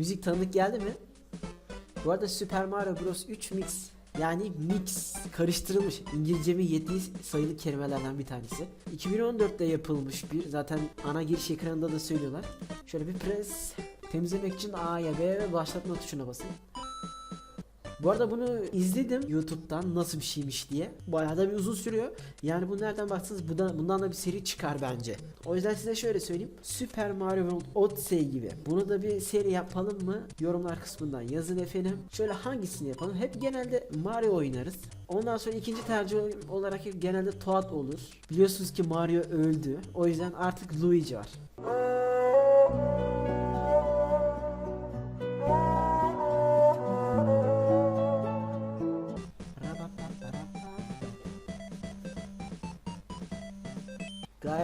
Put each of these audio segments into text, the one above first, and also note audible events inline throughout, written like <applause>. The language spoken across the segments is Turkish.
Müzik tanıdık geldi mi? Bu arada Super Mario Bros 3 Mix yani mix karıştırılmış İngilizcemin yettiği sayılı kelimelerden bir tanesi. 2014'te yapılmış bir zaten ana giriş ekranında da söylüyorlar. Şöyle bir press temizlemek için A'ya B ve başlatma tuşuna basın. Bu arada bunu izledim YouTube'dan nasıl bir şeymiş diye. Bayağı da bir uzun sürüyor. Yani bu nereden baksanız bundan, bundan da bir seri çıkar bence. O yüzden size şöyle söyleyeyim. Super Mario World Odyssey gibi. Bunu da bir seri yapalım mı? Yorumlar kısmından yazın efendim. Şöyle hangisini yapalım? Hep genelde Mario oynarız. Ondan sonra ikinci tercih olarak genelde Toad olur. Biliyorsunuz ki Mario öldü. O yüzden artık Luigi var.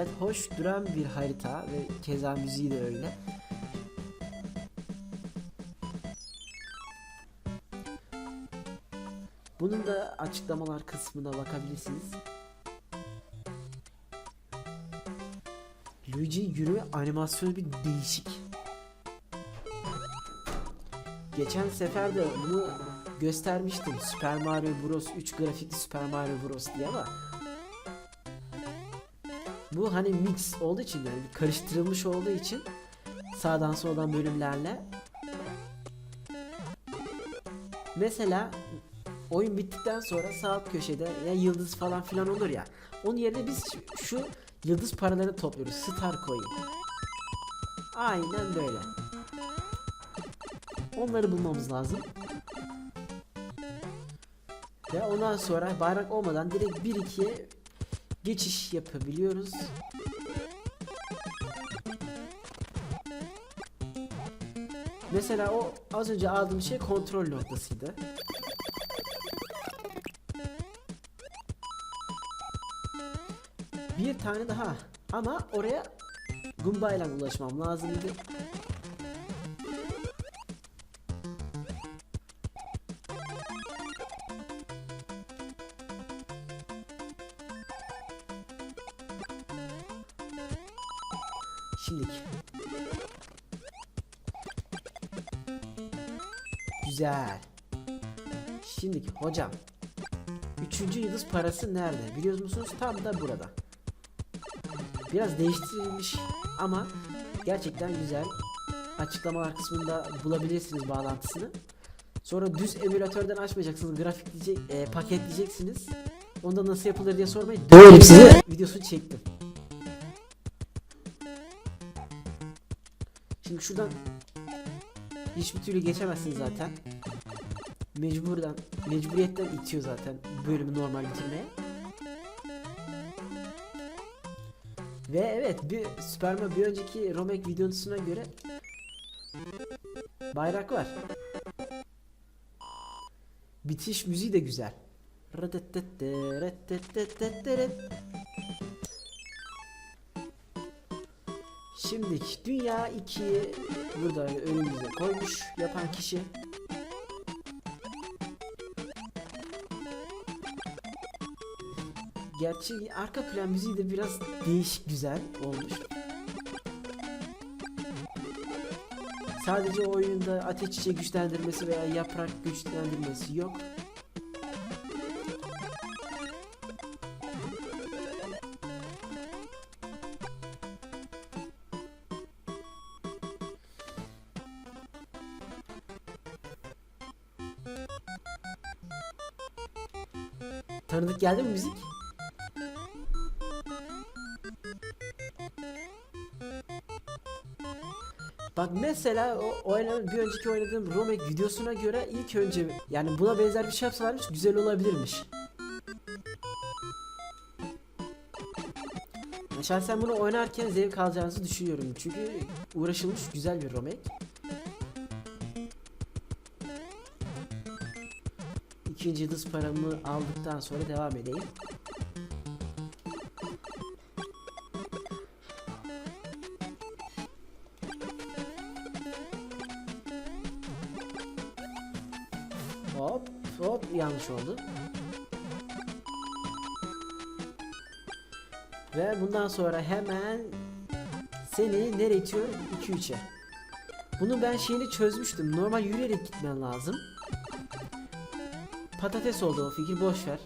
Gayet hoş duran bir harita ve keza müziği de öyle. Bunun da açıklamalar kısmına bakabilirsiniz. Luigi'nin yürüme animasyonu bir değişik. Geçen sefer de bunu göstermiştim. Super Mario Bros 3 grafikli Super Mario Bros diye ama bu hani mix olduğu için yani karıştırılmış olduğu için sağdan soldan bölümlerle. Mesela oyun bittikten sonra sağ köşede ya yıldız falan filan olur ya onun yerine biz şu yıldız paralarını topluyoruz star coin. Aynen böyle. Onları bulmamız lazım. Ve ondan sonra bayrak olmadan direkt 1-2'ye geçiş yapabiliyoruz. Mesela o az önce aldığım şey kontrol noktasıydı. Bir tane daha ama oraya Goomba ile ulaşmam lazımdı. Şimdilik. Güzel. Şimdilik hocam. Üçüncü yıldız parası nerede? Biliyor musunuz? Tam da burada. Biraz değiştirilmiş ama gerçekten güzel. Açıklamalar kısmında bulabilirsiniz bağlantısını. Sonra düz emülatörden açmayacaksınız. Grafikleyecek, e, paketleyeceksiniz. Onda nasıl yapılır diye sormayın. Döverim sizi. Videosunu çektim. Şuradan hiçbir türlü geçemezsin zaten. Mecburdan, mecburiyetten itiyor zaten bölümü normal bitirmeye. Ve evet bir Superman bir önceki Romek videosuna göre bayrak var. Bitiş müziği de güzel. Şimdi dünya 2'yi burada önümüze koymuş yapan kişi. Gerçi arka plan müziği de biraz değişik güzel olmuş. Sadece oyunda ateş çiçeği güçlendirmesi veya yaprak güçlendirmesi yok. Tanıdık geldi mi müzik? Bak mesela o oynanan bir önceki oynadığım Romek videosuna göre ilk önce yani buna benzer bir şey yapsalarmış güzel olabilirmiş. Şahsen bunu oynarken zevk alacağınızı düşünüyorum çünkü uğraşılmış güzel bir Romek. İkinci yıldız paramı aldıktan sonra devam edeyim. Hop hop yanlış oldu. Ve bundan sonra hemen seni nereye itiyorum? 2-3'e. Bunu ben şeyini çözmüştüm. Normal yürüyerek gitmen lazım. Patates oldu o fikir boş ver.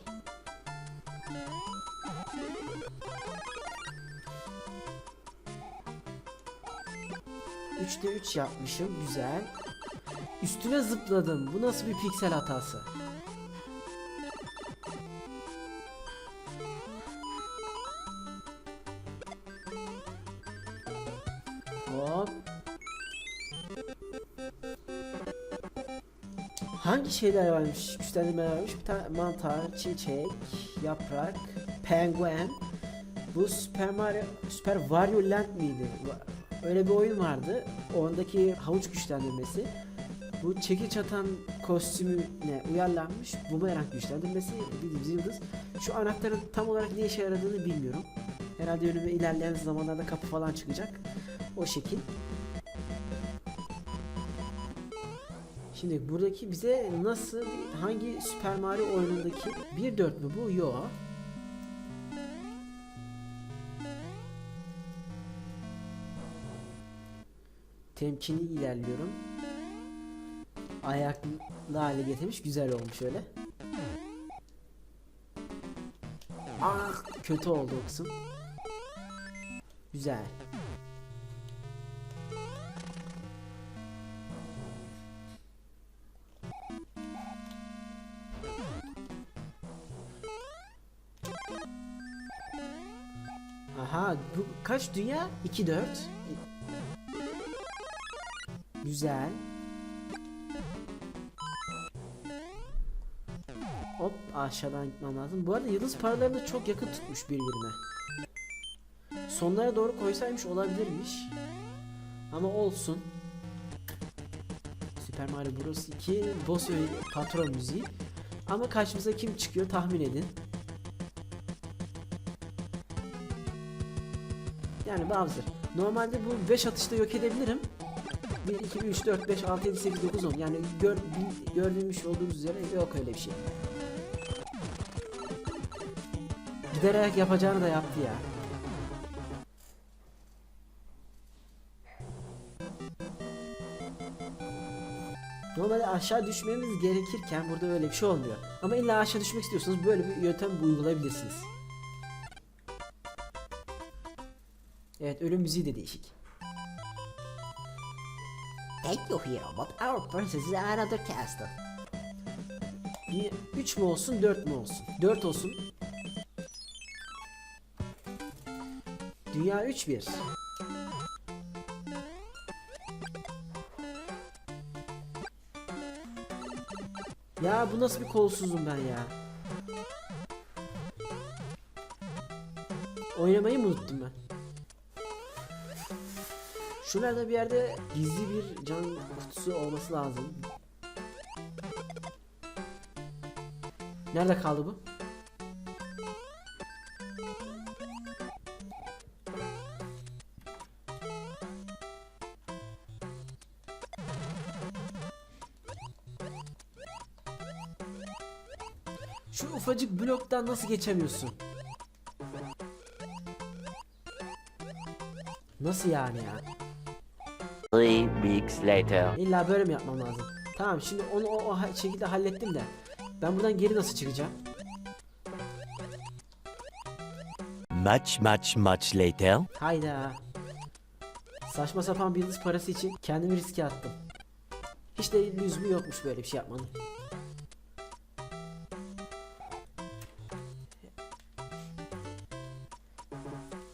Üçte üç yapmışım güzel. Üstüne zıpladım. Bu nasıl bir piksel hatası? Şeyler varmış? Güçlendirmeler varmış. Bir tane mantar, çiçek, yaprak, penguen. Bu Super Mario, Super Wario Land miydi? Öyle bir oyun vardı. Ondaki havuç güçlendirmesi. Bu çekiç atan kostümüne uyarlanmış bumerang güçlendirmesi bildiğimiz yıldız. Şu anahtarın tam olarak ne işe yaradığını bilmiyorum. Herhalde önüme ilerleyen zamanlarda kapı falan çıkacak. O şekil. Şimdi buradaki bize nasıl hangi Super Mario oyunundaki 1.4 mü bu? Yo. Temkinli ilerliyorum. Ayaklı hale getirmiş. Güzel olmuş öyle. Ah kötü oldu o kısım. Güzel. Aha bu kaç dünya? 2 4. Güzel. Hop aşağıdan gitmem lazım. Bu arada yıldız paralarını çok yakın tutmuş birbirine. Sonlara doğru koysaymış olabilirmiş. Ama olsun. Super Mario Bros 2 boss patron müziği. Ama karşımıza kim çıkıyor tahmin edin. Yani Bowser. Normalde bu 5 atışta yok edebilirim. 1, 2, 3, 4, 5, 6, 7, 8, 9, 10. Yani gör, gördüğümüş olduğunuz üzere yok öyle bir şey. Giderek yapacağını da yaptı ya. Normalde aşağı düşmemiz gerekirken burada öyle bir şey olmuyor. Ama illa aşağı düşmek istiyorsanız böyle bir yöntem uygulayabilirsiniz. Evet ölüm müziği de değişik. Thank you hero, but our princess is another castle. 3 mü olsun 4 mü olsun? 4 olsun. Dünya 3 1. Ya bu nasıl bir kolsuzum ben ya? Oynamayı mı unuttum ben? Şuralarda bir yerde gizli bir can kutusu olması lazım. Nerede kaldı bu? Şu ufacık bloktan nasıl geçemiyorsun? Nasıl yani ya? Three weeks later. İlla böyle mi yapmam lazım? Tamam şimdi onu o, o şekilde hallettim de. Ben buradan geri nasıl çıkacağım? Much, much, much later. Hayda. Saçma sapan bir yıldız parası için kendimi riske attım. Hiç de lüzumu yokmuş böyle bir şey yapmanın.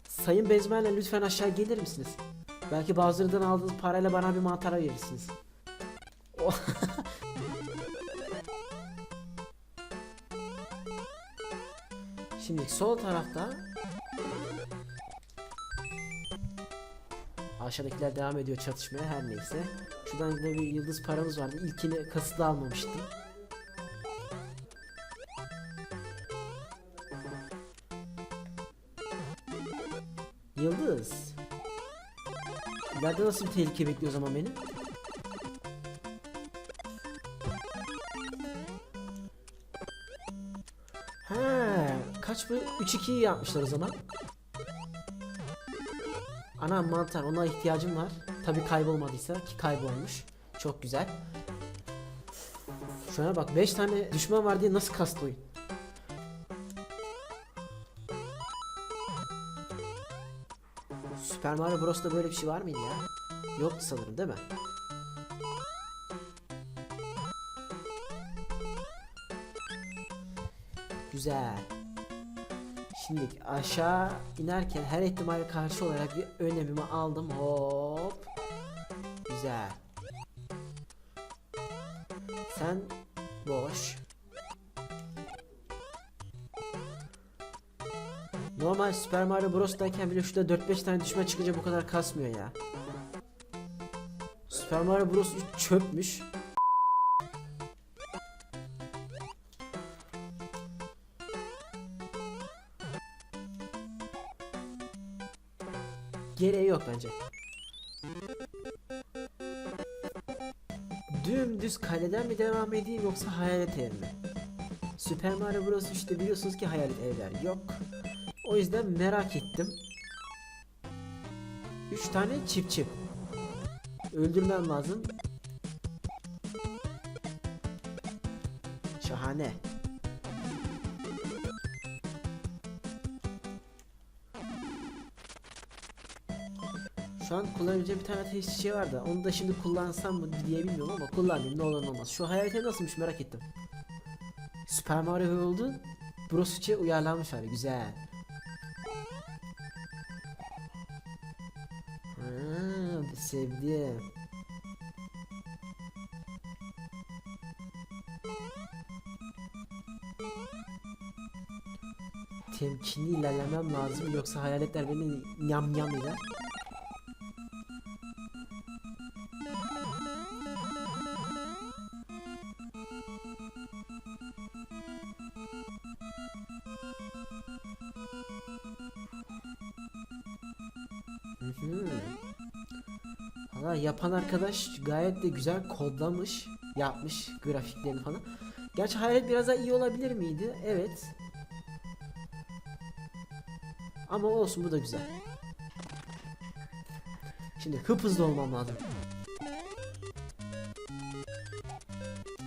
Sayın Bezmen'le lütfen aşağı gelir misiniz? Belki bazılarından aldığınız parayla bana bir mantara verirsiniz. <laughs> Şimdi sol tarafta Aşağıdakiler devam ediyor çatışmaya her neyse. Şuradan da bir yıldız paramız vardı. İlkini kasıtlı almamıştım. İleride nasıl bir tehlike bekliyor o zaman beni? He, kaç bu? 3-2'yi yapmışlar o zaman. Ana mantar ona ihtiyacım var. Tabi kaybolmadıysa ki kaybolmuş. Çok güzel. Şuna bak 5 tane düşman var diye nasıl kastı oyun. Super Mario Bros'ta böyle bir şey var mıydı ya? Yoktu sanırım değil mi? Güzel. Şimdi aşağı inerken her ihtimale karşı olarak bir önemimi aldım. Hop. Güzel. Sen boş. Normal Super Mario Bros'tayken bile şurada 4-5 tane düşman çıkınca bu kadar kasmıyor ya. Super Mario Bros 3 çöpmüş. Gereği yok bence. Dümdüz kaleden mi devam edeyim yoksa hayalet ev mi? Super Mario Bros 3'te biliyorsunuz ki hayalet evler yok. O yüzden merak ettim. 3 tane çip çip. Öldürmem lazım. Şahane. Şu an kullanabileceğim bir tane ateş çiçeği var da onu da şimdi kullansam mı diye bilmiyorum ama kullanayım ne olur ne olmaz. Şu hayalete nasılmış merak ettim. Super Mario World'un Bros 3'e uyarlanmış hali güzel. Ha, sevdim. Temkinli ilerlemem lazım yoksa hayaletler beni yam yam eder. Yapan arkadaş gayet de güzel kodlamış, yapmış grafiklerini falan. Gerçi hayalet biraz daha iyi olabilir miydi? Evet. Ama olsun bu da güzel. Şimdi hıp hızlı olmam lazım.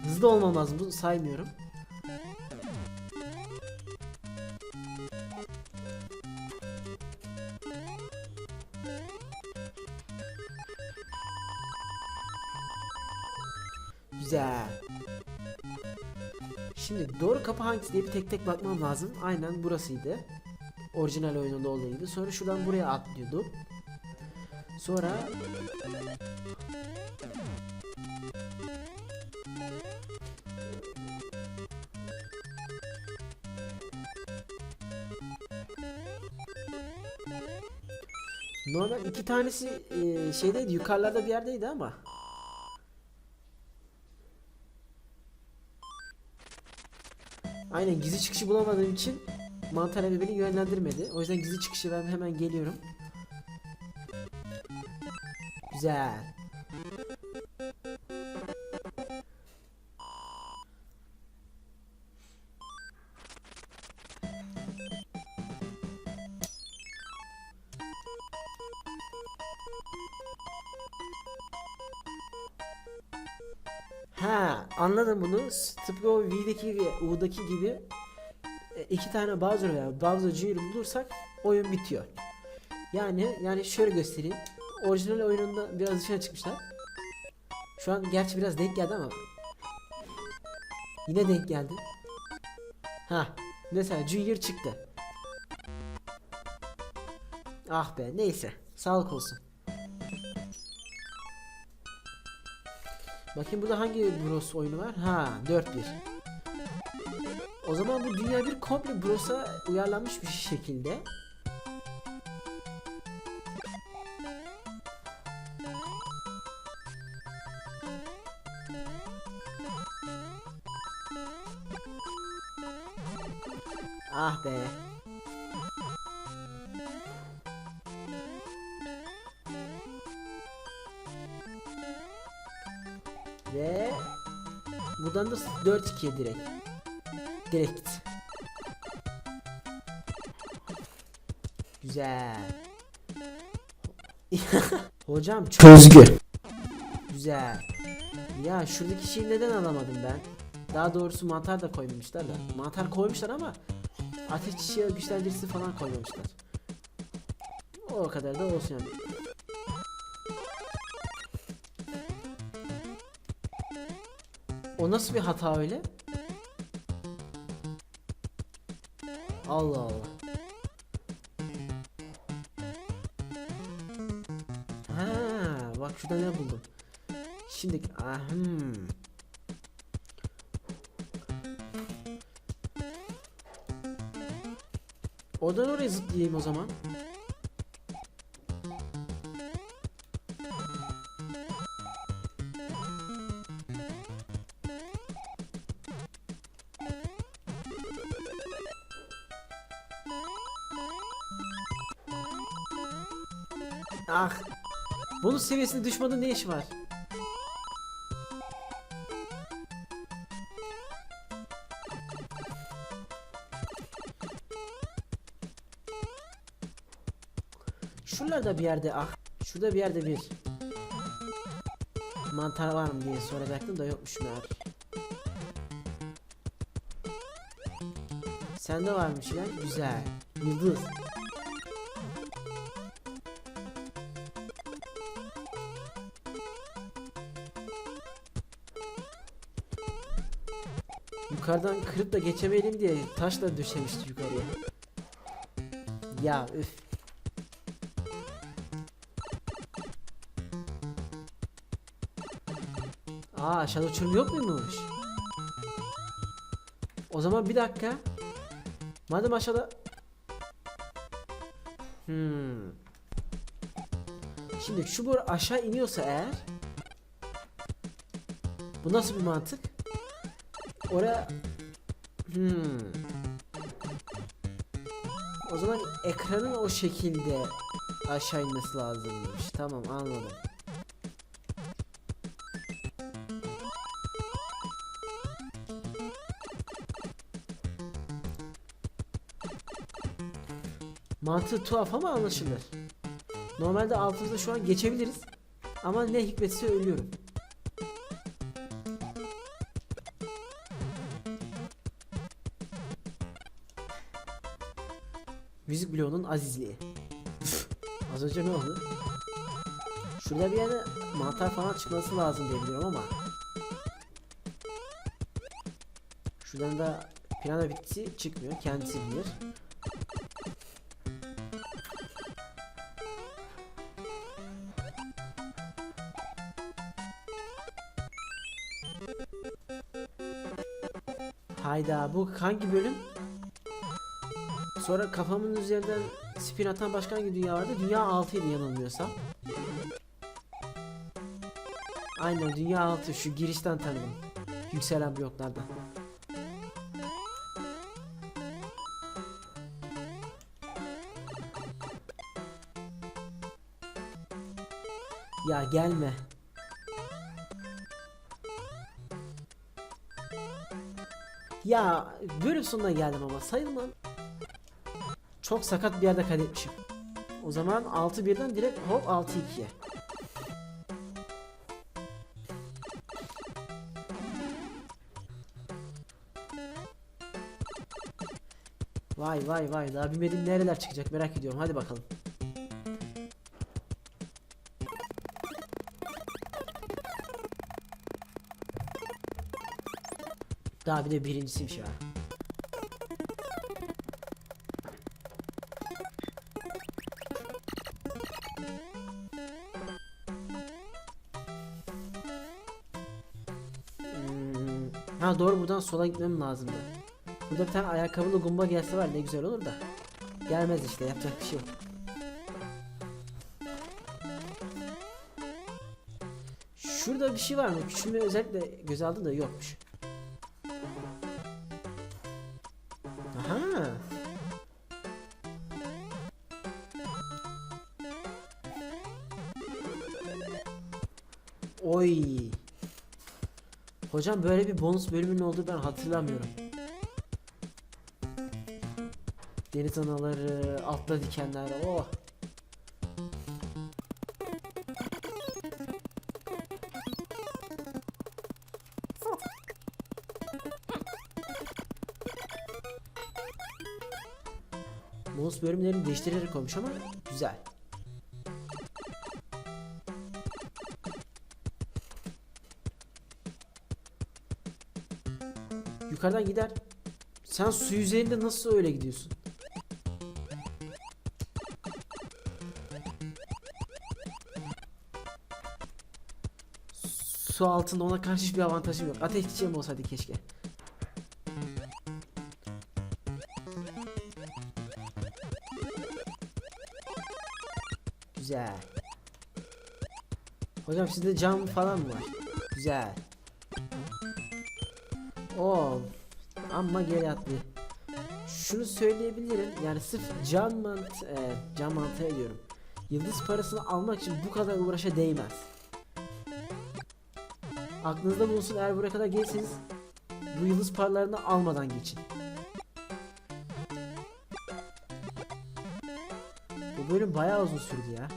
Hızlı olmam lazım. Bunu saymıyorum. Kapı hangisi diye bir tek tek bakmam lazım. Aynen burasıydı. Orijinal oyununda olaydı. Sonra şuradan buraya atlıyordum. Sonra Normal iki tanesi e, şeydeydi yukarılarda bir yerdeydi ama Aynen gizli çıkışı bulamadığım için mantar evi beni yönlendirmedi. O yüzden gizli çıkışı ben hemen geliyorum. Güzel. U'daki gibi e, iki tane Bowser veya Bowser Jr. bulursak oyun bitiyor. Yani yani şöyle göstereyim. Orijinal oyununda biraz dışarı çıkmışlar. Şu an gerçi biraz denk geldi ama yine denk geldi. Ha mesela Junior çıktı. Ah be neyse sağlık olsun. Bakayım burada hangi Bros oyunu var? Ha 4-1. O zaman bu dünya bir komple Bros'a uyarlanmış bir şekilde. Ah be. Ve buradan da 4-2 direkt. Direkt. Güzel. <laughs> Hocam çözgü. Güzel. Ya şuradaki şeyi neden alamadım ben? Daha doğrusu mantar da koymamışlar da. Mantar koymuşlar ama ateş çiçeği güçlendiricisi falan koymamışlar. O kadar da olsun yani. O nasıl bir hata öyle? Allah Allah. Ha, bak şurada ne buldum. Şimdi ah, hmm. Oradan oraya zıplayayım o zaman. Bonus seviyesinde düşmanın ne işi var? Şuralarda bir yerde ah. Şurada bir yerde bir mantar var mı diye soracaktım da yokmuş meğer. Sende varmış ya. Güzel. Yıldız. Yukarıdan kırıp da geçemeyelim diye taşla düşemişti yukarıya. Ya üf. Aa aşağıda uçurum yok muymuş? O zaman bir dakika. Madem aşağıda... Hmm. Şimdi şu boru aşağı iniyorsa eğer... Bu nasıl bir mantık? Oraya... Hmm. O zaman ekranın o şekilde aşağı inmesi lazımmış. Tamam anladım. Mantığı tuhaf ama anlaşılır. Normalde altımızda şu an geçebiliriz. Ama ne hikmetse ölüyorum. Müzik bloğunun azizliği. Az önce ne oldu? Şurada bir yerde mantar falan çıkması lazım diye biliyorum ama. Şuradan da plana bitti çıkmıyor. Kendisi bilir. Hayda bu hangi bölüm? Sonra kafamın üzerinden spin atan başka hangi dünya vardı? Dünya 6 idi yanılmıyorsam. Aynen dünya 6 şu girişten tanıdım. Yükselen bloklardan. Ya gelme. Ya bölüm sonuna geldim ama sayılmam. Çok sakat bir yerde kaydetmişim. O zaman 6-1'den direkt hop 6-2'ye. Vay vay vay daha bilmediğim nereler çıkacak merak ediyorum hadi bakalım. Daha bir de birincisiymiş ya. Ha doğru buradan sola gitmem lazımdı. Burada bir tane ayakkabılı gumba gelse var ne güzel olur da. Gelmez işte yapacak bir şey yok. Şurada bir şey var mı? Küçülme özellikle göz aldım da yokmuş. Hocam böyle bir bonus bölümünün olduğu ben hatırlamıyorum. Deniz anaları, atla dikenler, oh! Bonus bölümlerini değiştirerek olmuş ama güzel. Yukarıdan gider. Sen su yüzeyinde nasıl öyle gidiyorsun? Su altında ona karşı hiçbir avantajım yok. Ateş çiçeğim olsaydı keşke. Güzel. Hocam sizde cam falan mı var? Güzel. Oo. Amma geri attı. Şunu söyleyebilirim. Yani sırf can mant e, can mantığı diyorum. Yıldız parasını almak için bu kadar uğraşa değmez. Aklınızda bulunsun eğer buraya kadar gelirseniz bu yıldız paralarını almadan geçin. Bu bölüm bayağı uzun sürdü ya.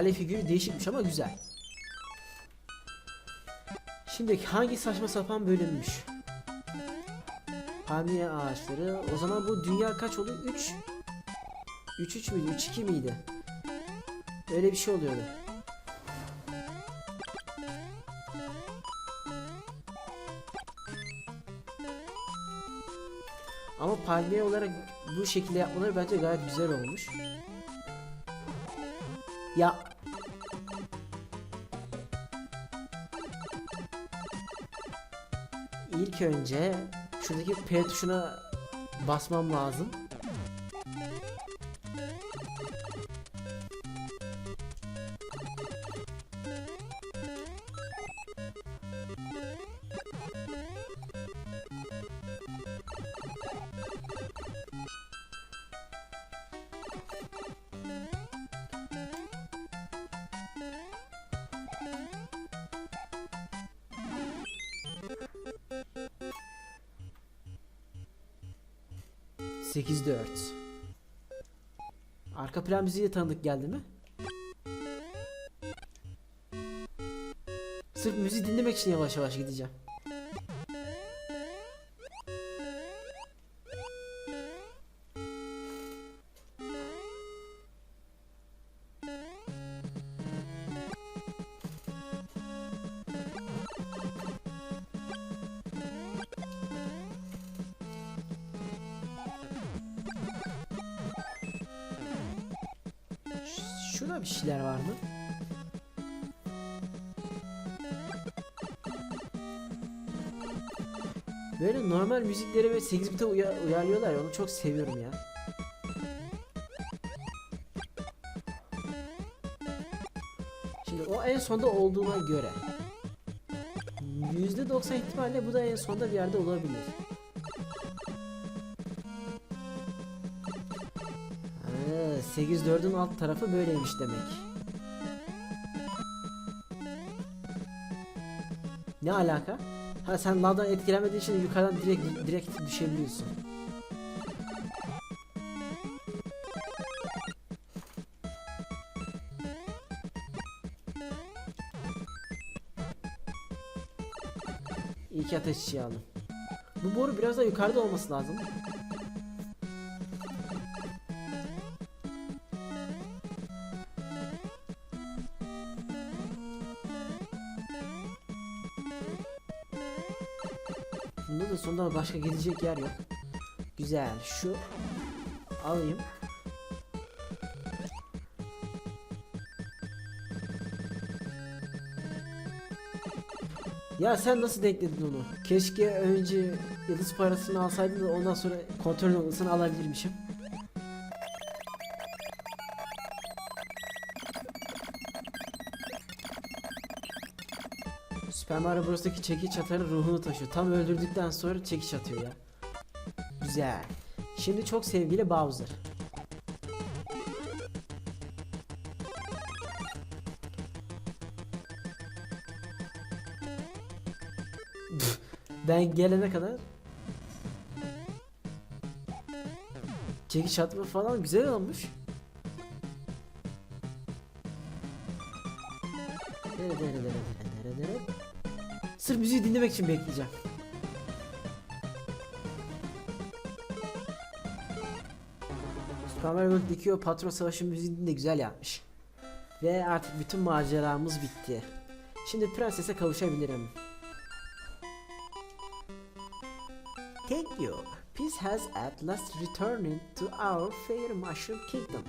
Kale figürü değişikmiş ama güzel. Şimdi hangi saçma sapan bölünmüş? Palmiye ağaçları. O zaman bu dünya kaç oluyor? 3 3 3 müydü? 3 2 miydi? Öyle bir şey oluyordu. Ama palmiye olarak bu şekilde yapmaları bence gayet güzel olmuş. Ya İlk önce şuradaki P tuşuna basmam lazım. Sekiz dört. Arka plan müziği de tanıdık geldi mi? Sırf müziği dinlemek için yavaş yavaş gideceğim. Şurada bir şeyler var mı? Böyle normal müzikleri ve 8 bite uya- uyarlıyorlar ya onu çok seviyorum ya. Şimdi o en sonda olduğuna göre %90 ihtimalle bu da en sonda bir yerde olabilir. Ha, 8-4'ün alt tarafı böyleymiş demek. Ne alaka? Ha sen lavdan etkilenmediğin için yukarıdan direkt direkt düşebiliyorsun. İyi ki ateş aldım. Bu boru biraz da yukarıda olması lazım. Da başka gidecek yer yok. Güzel. Şu alayım. Ya sen nasıl denkledin onu? Keşke önce yıldız parasını alsaydın da ondan sonra kontrol noktasını alabilirmişim. Super Mario Bros'taki çekiç atarın ruhunu taşıyor. Tam öldürdükten sonra çekiç atıyor ya. Güzel. Şimdi çok sevgili Bowser. ben gelene kadar çekiç atma falan güzel olmuş. Dinlemek için bekleyeceğim. Super World 2 o patron savaşı müziğini de güzel yapmış. Ve artık bütün maceramız bitti. Şimdi prensese kavuşabilirim. Thank you. Peace has at last returned to our fair mushroom kingdom.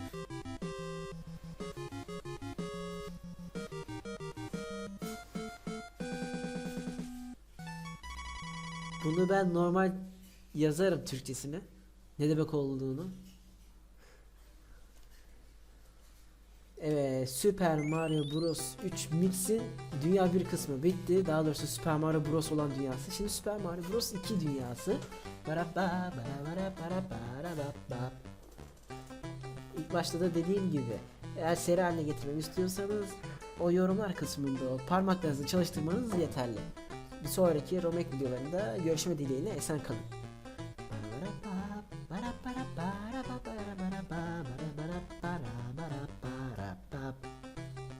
Bunu ben normal yazarım Türkçesini. Ne demek olduğunu. Evet, Super Mario Bros 3 Mix'in dünya bir kısmı bitti. Daha doğrusu Super Mario Bros olan dünyası. Şimdi Super Mario Bros 2 dünyası. İlk başta da dediğim gibi eğer seri haline getirmemi istiyorsanız o yorumlar kısmında o parmaklarınızı çalıştırmanız yeterli. Bir sonraki Romek videolarında görüşme dileğiyle esen kalın.